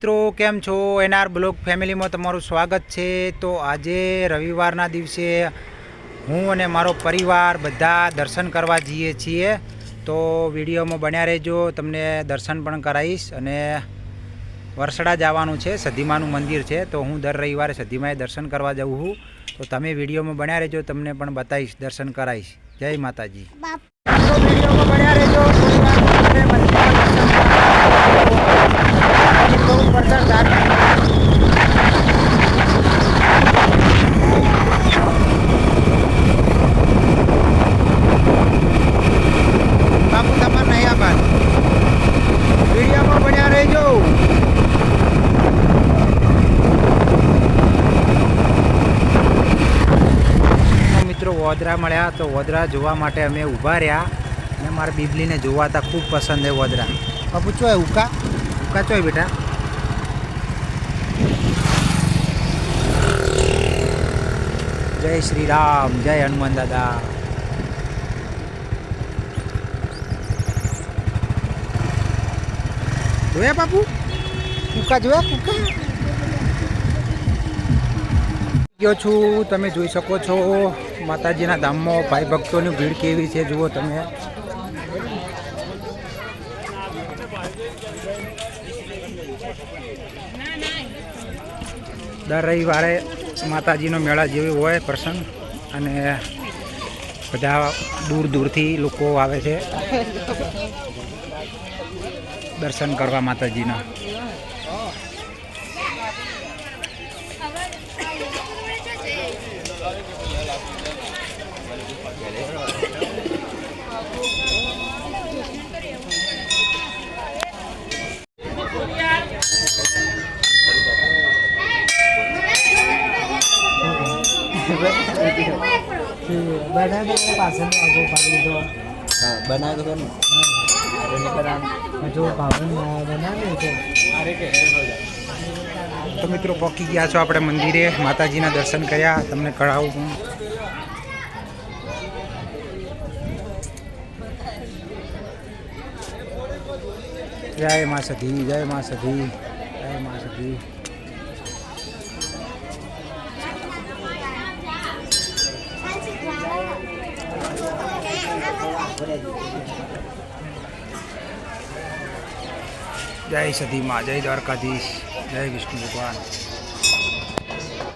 મિત્રો કેમ છો? એનઆર બ્લોગ ફેમિલીમાં તમારું સ્વાગત છે. તો આજે રવિવારના દિવસે હું અને મારો પરિવાર બધા દર્શન કરવા જઈએ છીએ. તો વિડીયોમાં બન્યા રહેજો. તમને દર્શન પણ કરાવીશ અને વરસડા જવાનું છે સધીમાનું મંદિર છે. તો હું દર રવિવારે સધીમાએ દર્શન કરવા જાઉં છું. તો તમે વિડીયોમાં બન્યા રહેજો. તમને પણ બતાવીશ દર્શન કરાવીશ. જય માતાજી. વિડીયોમાં બન્યા રહેજો થોડી વાર તમારે મંદિરમાં દર્શન કરાવીશ. બહુ પડતર ધાર્મિક બાપુ તમારે નહીં આભાર વિડીયોમાં બન્યા રહેજો તો મિત્રો વોદરા મળ્યા તો વોદરા જોવા માટે અમે ઊભા રહ્યા અને મારા બીબલીને જોવાતા ખૂબ પસંદ છે વોદરા. બાપુ ચોય ઉકા? ઉકા ચોય બેટા. જય શ્રી રામ જય હનુમાન દાદા. જોયા બાપુ? કુકા જોયા? કુકા ગયો છું. તમે જોઈ શકો છો માતાજીના ધામમાં ભાઈ ભક્તોની ભીડ કેવી છે, જુઓ તમે. દર રવિવારે માતાજીનો મેળા જેવી હોય પ્રસંગ, અને બધા દૂર દૂરથી લોકો આવે છે. દર્શન કરવા માતાજીના. બનાવ્યો તો તો મિત્રો પહોંચી ગયા છો આપણે મંદિરે. માતાજીના દર્શન કર્યા. તમને કરાવું હું જય મા સધી, જય મા સધી, જય મા સધી. જય સધી માં જય દ્વારકાધીશ જય વિષ્ણુ ભગવાન.